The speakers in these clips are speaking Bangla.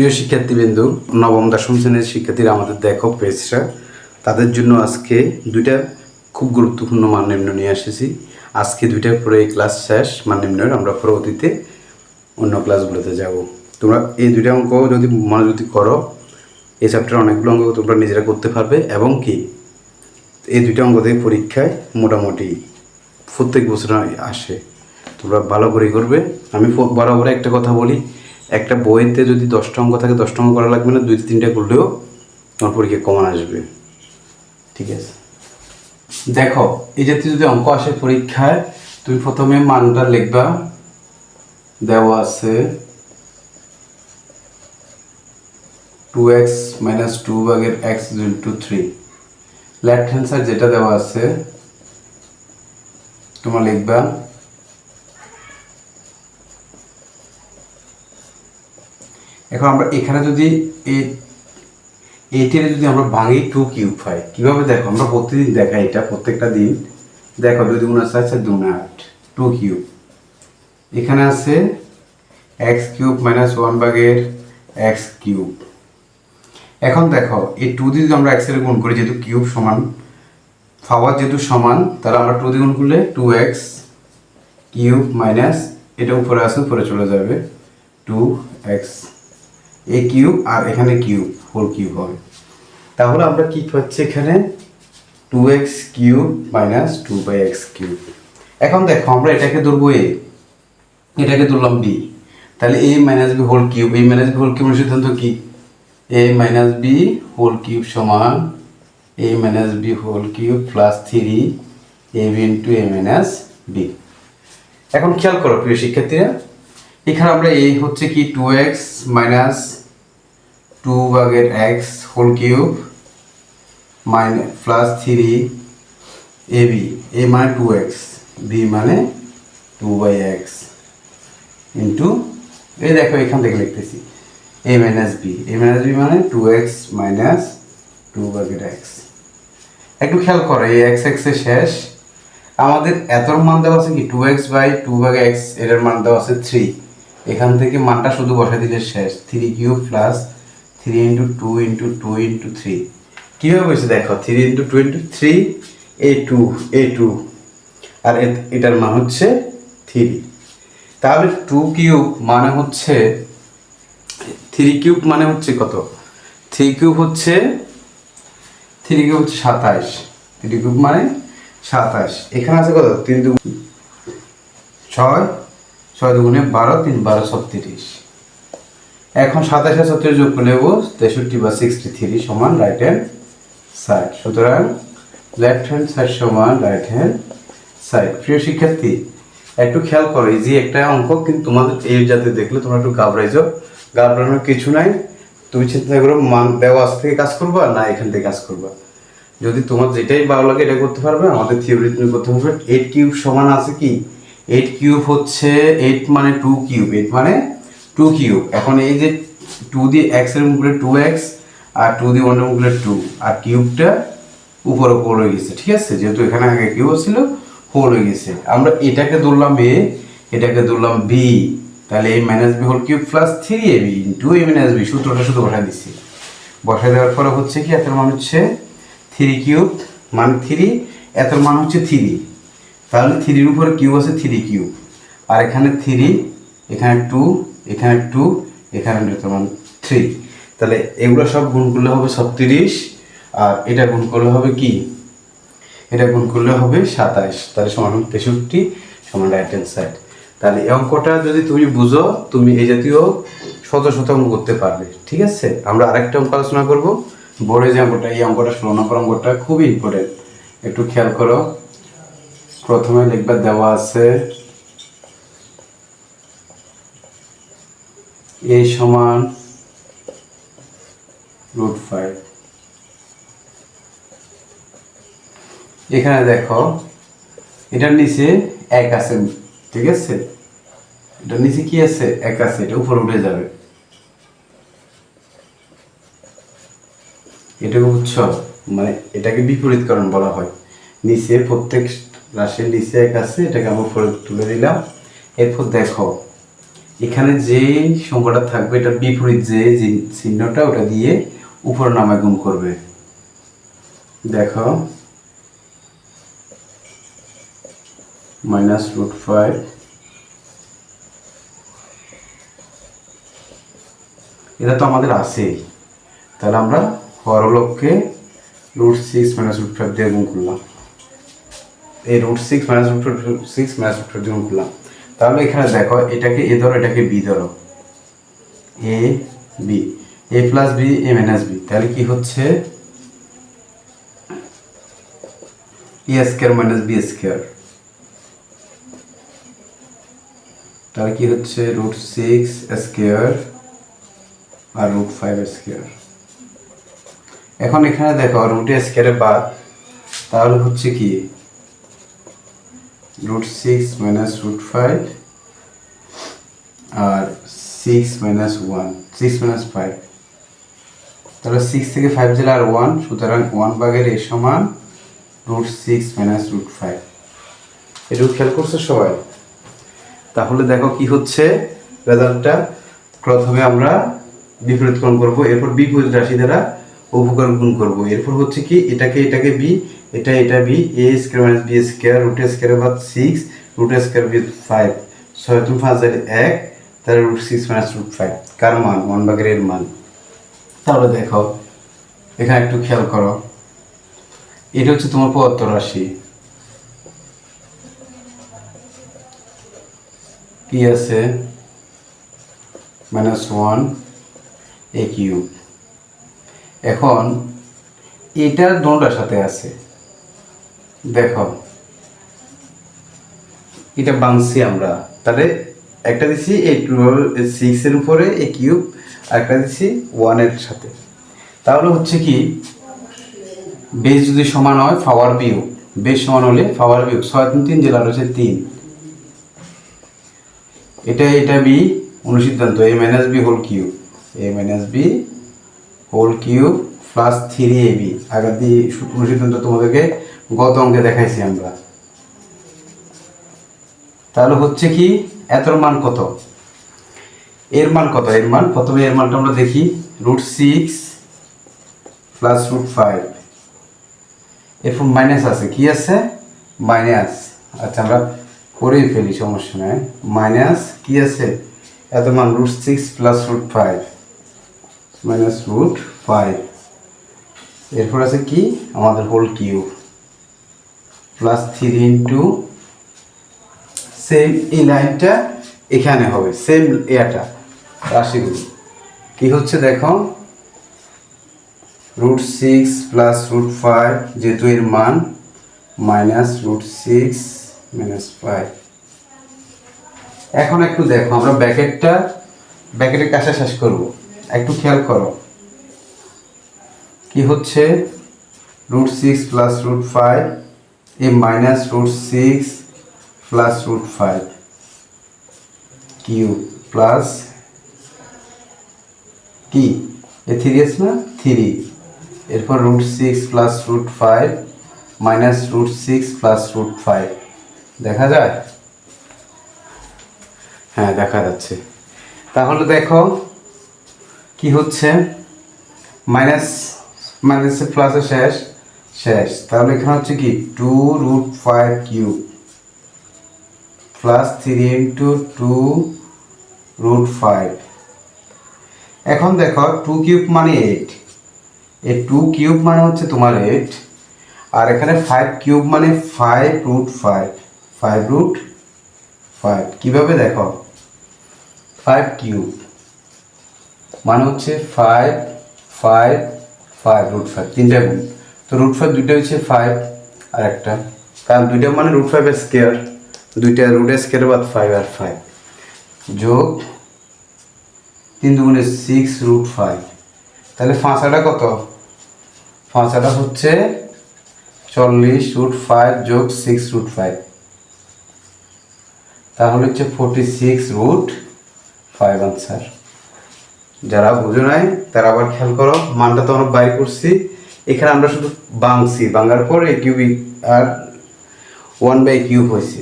প্রিয় শিক্ষার্থীবৃন্দু, নবম, দশম শ্রেণির শিক্ষার্থীরা আমাদের দেখো, পেজটা। তাদের জন্য আজকে দুইটা খুব গুরুত্বপূর্ণ মান নির্ণয় নিয়ে এসেছি আজকে দুইটার পরে এই ক্লাস শেষ মান নির্ণয়ের আমরা পরবর্তীতে অন্য ক্লাসগুলোতে যাব। তোমরা এই দুইটা অঙ্ক যদি মনোযোগী করো, এই চ্যাপ্টার অনেকগুলো অঙ্ক তোমরা নিজেরা করতে পারবে এবং কি? এই দুইটা অঙ্ক থেকে পরীক্ষায় মোটামুটি প্রত্যেক বছর আসে। তোমরা ভালো করে করবে। আমি বরাবর একটা কথা বলি একটা বইতে যদি দশটা অঙ্ক থাকে, দশটা অঙ্ক করা লাগবে না, দুই তিনটা করলেও তোমার পরীক্ষা কমান আসবে। ঠিক আছে? দেখো, এই জাতীয় যদি অঙ্ক আসে পরীক্ষায়, তুমি প্রথমে মানটা লিখবা। দেওয়া আছে টু এক্স মাইনাস টু ভাগের x two three left hand side যেটা দেওয়া আছে, তোমার লিখবা এখন আমরা এখানে যদি এই এইটারে যদি আমরা ভাঙি টু কিউব পাই কীভাবে দেখো? আমরা প্রতিদিন দেখাই এটা, প্রত্যেকটা দিন। দেখো দুই দুগুণ আছে আছে দুগুণ আট টু কিউব এখানে আছে এক্স কিউব মাইনাস ওয়ান ভাগের এক্স কিউব এখন দেখো, এই টু দিয়ে যদি আমরা এক্সের গুণ করি, যেহেতু কিউব সমান পাওয়ার যেহেতু সমান, তাহলে আমরা টু দিয়ে গুণ করলে টু এক্স কিউব মাইনাস এটা উপরে আসে, উপরে চলে যাবে টু এক্স এ কিউব আর এখানে কিউব ফোর কিউব হবে। তাহলে আমরা কি পাচ্ছি এখানে? Two x cube minus two by x cube এখন দেখো, আমরা এটাকে ধরবো এ এটাকে ধরলাম বি তাহলে A minus B whole cube A minus B whole কিউবের সিদ্ধান্ত কি? A minus B whole cube সমান A minus B whole cube plus three A B into A minus B এখন খেয়াল করো, প্রিয় শিক্ষার্থীরা এখানে আমরা এই হচ্ছে কি টু এক্স মাইনাস টু ভাগের x whole cube minus plus three a b a মানে টু এক্স বি মানে টু বাই এক্স ইন্টু এই দেখো এখান থেকে লিখতেছি a minus b a minus b মানে টু এক্স মাইনাস টু ভাগের এক্স একটু খেয়াল করো, এই এক্স এক্সের শেষ। আমাদের এতর মান দেওয়া আছে কি টু এক্স বাই টু ভাগে এক্স এটার মান দেওয়া আছে থ্রি এখান থেকে মানটা শুধু বসাই দিলে শেষ। Three cube plus three into two into two into three কীভাবে হয়েছে দেখো three into two into three a two a two আর এটার মান হচ্ছে থ্রি তাহলে টু কিউব মানে হচ্ছে থ্রি কিউব মানে হচ্ছে কত? থ্রি কিউব হচ্ছে থ্রি কিউব হচ্ছে সাতাশ থ্রি কিউব মানে সাতাশ এখানে আছে কত? তিন দু ছয়। ছয় দুগুণে বারো, তিন বারো, ছত্রিশ। এখন সাতাশে ছত্রিশ যোগ করে নেব তেষট্টি বা সিক্সটি থ্রি সমান রাইট হ্যান্ড সাইড সুতরাং লেফট হ্যান্ড সাইড সমান রাইট হ্যান্ড সাইড প্রিয় শিক্ষার্থী, একটু খেয়াল করো যে একটা অঙ্ক, কিন্তু তোমাদের এই যাতে দেখলে তোমরা একটু ঘাবড়াই যাও ঘাবড়ানোর কিছু নাই। তুমি চিন্তা করো, মান দেওয়া আজ থেকে কাজ করবা না এখান থেকে কাজ করবা? যদি তোমার যেটাই ভালো লাগে এটা করতে পারবে, আমাদের থিওরি তুমি করতে পারবে এইট কিউব সমান আছে কি? এইট কিউব হচ্ছে এইট মানে টু কিউব এইট মানে টু কিউব এখন এই যে টু দিয়ে এক্সের মুখে টু এক্স আর টু দিয়ে ওয়ানের মুখে টু আর কিউবটা উপরে হোল হয়ে গেছে, ঠিক আছে? যেহেতু এখানে আগে কিউব ছিল হোল হয়ে গেছে। আমরা এটাকে ধরলাম এ এটাকে ধরলাম বি তাহলে এই minus b whole cube plus three a b into a minus b সূত্রটা শুধু বসাই দিচ্ছি বসাই দেওয়ার পরে হচ্ছে কি এত মান হচ্ছে থ্রি কিউব মানে থ্রি এত মান হচ্ছে থ্রি তাহলে থ্রির উপরে কিউ আছে থ্রি কিউ আর এখানে থ্রি, এখানে টু এখানে টু, এখানে মান থ্রি। তাহলে এগুলো সব গুণ করলে হবে ছত্রিশ, আর এটা গুণ করলে হবে কি? এটা গুণ করলে হবে সাতাশ, তাহলে সমান তেষট্টি, সমান রাইট হ্যান্ড সাইড তাহলে এই অঙ্কটা যদি তুমি বুঝো, তুমি এই জাতীয় শত শত অঙ্ক করতে পারবে, ঠিক আছে? আমরা আরেকটা অঙ্ক আলোচনা করব। বোর্ডে যে অঙ্কটা, এই অঙ্কটা, ষোলো নম্বর অঙ্কটা খুবই ইম্পর্টেন্ট একটু খেয়াল করো। প্রথমে লিখবার দেওয়া আছে এ সমান রুট ফাইভ। এখানে দেখো, এটার নিচে এক আছে, ঠিক আছে? এটার নিচে কি আছে? এক আছে, এটা উপরে উঠে যাবে। এটাকে বুঝছ? মানে এটাকে বিপরীতকরণ বলা হয়। নিচে প্রত্যেক রাশির নিচে এক আছে, এটাকে আমরা উপরে তুলে দিলাম। এরপর দেখো, এখানে যে সংখ্যাটা থাকবে, এটা বিপরীত যে যে চিহ্নটা, ওটা দিয়ে উপর নামে গুণ করবে। দেখো মাইনাস রুট ফাইভ এটা তো আমাদের আছেই। তাহলে আমরা হরলককে root six minus root five দিয়ে গুণ করলাম। এই root six minus root six minus root গুণ করলাম তাহলে এখানে দেখো এটাকে, এ ধরো, এটাকে বি ধরো। A b a plus b a minus b তাহলে কি হচ্ছে? A square minus b square তাহলে কি হচ্ছে? রুট সিক্স স্কোয়ার আর রুট ফাইভ স্কোয়ার এখন এখানে দেখো রুট স্কোয়ারে বাদ, তাহলে হচ্ছে কি? Root six minus root five আর six minus one six minus five তাহলে সিক্স থেকে ফাইভ জেলা আর ওয়ান সুতরাং ওয়ান ভাগের এ সমান root six minus root five এটুকু খেয়াল করছ সবাই? তাহলে দেখো কি হচ্ছে? রেজাল্টটা প্রথমে আমরা বিপরীতকরণ করব, এরপর বিপরীত রাশি দ্বারা উপকার গুণ করব। এরপর হচ্ছে কি, এটাকে এটাকে বি এটা এটা b a square minus b square root square বাদ six root square b five ছয় তুমি পাঁচ হাজার এক, তাহলে root six minus root five কার মান? ওয়ান বাগের এর মান। তাহলে দেখো, এখানে একটু খেয়াল করো। এটা হচ্ছে তোমার পদার্থ রাশি কি আছে? মাইনাস ওয়ান এ কিউব এখন এটা দোনটার সাথে আছে। দেখো। এটা বাংছি আমরা। তাহলে একটা দিছি এই সিক্স এর উপরে এ কিউব আর একটা দিছি ওয়ানের সাথে। তাহলে হচ্ছে কি বেস যদি সমান হয় পাওয়ার বিয়োগ বেস সমান হলে পাওয়ার বিয়োগ ছয় তিন তিন জেলা হচ্ছে তিন। এটা এটা বি অনুসিদ্ধান্ত a minus b whole cube a minus b whole cube plus three a b আগে দিয়ে অনুসিদ্ধান্ত তোমাদেরকে গত অঙ্কে দেখাইছি আমরা। তাহলে হচ্ছে কি, এতর মান কত? এর মান কত? এর মান, প্রথমে এর মানটা আমরা দেখি root six plus root five এরপর মাইনাস আছে, কি আছে? মাইনাস আচ্ছা আমরা করেই ফেলি, সমস্যা নাই। মাইনাস কি আছে? এত মান root six plus root five minus root five এরপর আছে কি? আমাদের whole cube plus three into same এই লাইনটা এখানে হবে সেম এটা রাশিগুলো। কি হচ্ছে দেখো? Root six plus root five যেহেতু এর মান minus root six minus five এখন একটু দেখো, আমরা ব্যাকেটটা ব্যাকেটের কাছে শেষ করব। একটু খেয়াল করো। কি হচ্ছে? Root six plus root five a minus root six plus root five cube plus কি এ থ্রি আছে না? থ্রি এরপর root six plus root five minus root six plus root five দেখা যায়? হ্যাঁ দেখা যাচ্ছে। তাহলে দেখো কি হচ্ছে? মাইনাস, মাইনাসে প্লাসে শেষ শেষ। তাহলে এখানে হচ্ছে কি? Two root five cube plus three into two root five এখন দেখো টু কিউব মানে এইট এই টু কিউব মানে হচ্ছে তোমার এইট আর এখানে ফাইভ কিউব মানে five root five five root five কীভাবে দেখো? ফাইভ কিউব মানে হচ্ছে five five five root five তিনটা গুণ তো রুট ফাইভ দুইটা হচ্ছে ফাইভ আর একটা। কারণ দুইটা মানে রুট ফাইভ স্কোয়ার দুইটা রুট স্কোয়ার বাদ ফাইভ আর ফাইভ যোগ তিন দুগুণে সিক্স রুট ফাইভ তাহলে ফাঁসাটা কত? ফাঁসাটা হচ্ছে চল্লিশ রুট ফাইভ যোগ সিক্স রুট ফাইভ তাহলে হচ্ছে forty six root five answer যারা বুঝো নাই, তারা আবার খেয়াল করো, মানটা তো আমরা বাইর করছি। এখানে আমরা শুধু বাংছি, বাংলার পর এ কিউবি আর ওয়ান বাই কিউব হয়েছে।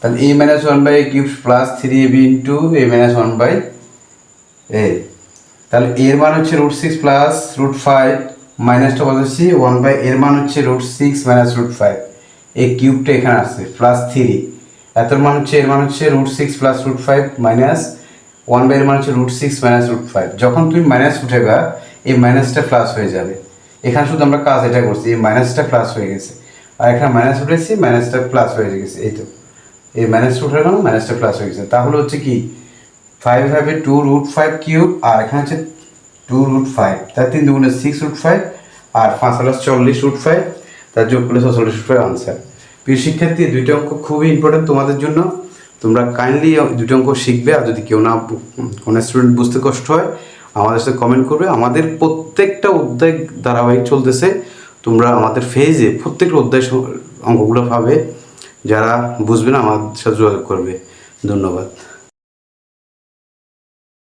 তাহলে a minus one by cube plus three a b into a minus one by a তাহলে এর মান হচ্ছে root six plus root five মাইনাসটা বসাচ্ছি ওয়ান বাই এর মান হচ্ছে root six minus root five এই কিউবটা এখানে আসছে প্লাস থ্রি এত মান হচ্ছে, এর মান হচ্ছে root six plus root five minus one by এর মান হচ্ছে root six minus root five যখন তুমি মাইনাস উঠেবা এই মাইনাসটা প্লাস হয়ে যাবে। এখানে শুধু আমরা কাজ এটা করছি, এই মাইনাসটা প্লাস হয়ে গেছে। আর এখানে মাইনাস উঠেছি মাইনাসটা প্লাস হয়ে গেছে, এই তো। এই মাইনাসটা উঠে গেল মাইনাসটা প্লাস হয়ে গেছে। তাহলে হচ্ছে কি? ফাইভ ফাইভে টু রুট ফাইভ কিউব আর এখানে হচ্ছে টু রুট ফাইভ তার তিন দুগুণে সিক্স রুট ফাইভ আর পাঁচ হাজার চল্লিশ রুট ফাইভ তার যোগ করলে ছচল্লিশ রুট ফাইভ আনসার প্রিয় শিক্ষার্থী, দুইটা অঙ্ক খুবই ইম্পর্টেন্ট তোমাদের জন্য। তোমরা কাইন্ডলি দুটো অঙ্ক শিখবে, আর যদি কেউ না কোনো স্টুডেন্ট বুঝতে কষ্ট হয়, আমাদের সাথে কমেন্ট করবে। আমাদের প্রত্যেকটা অধ্যায় ধারাবাহিক চলতেছে। তোমরা আমাদের ফেজে প্রত্যেকটা অধ্যায় অঙ্কগুলো পাবে। যারা বুঝবে না, আমাদের সাথে যোগাযোগ করবে। ধন্যবাদ।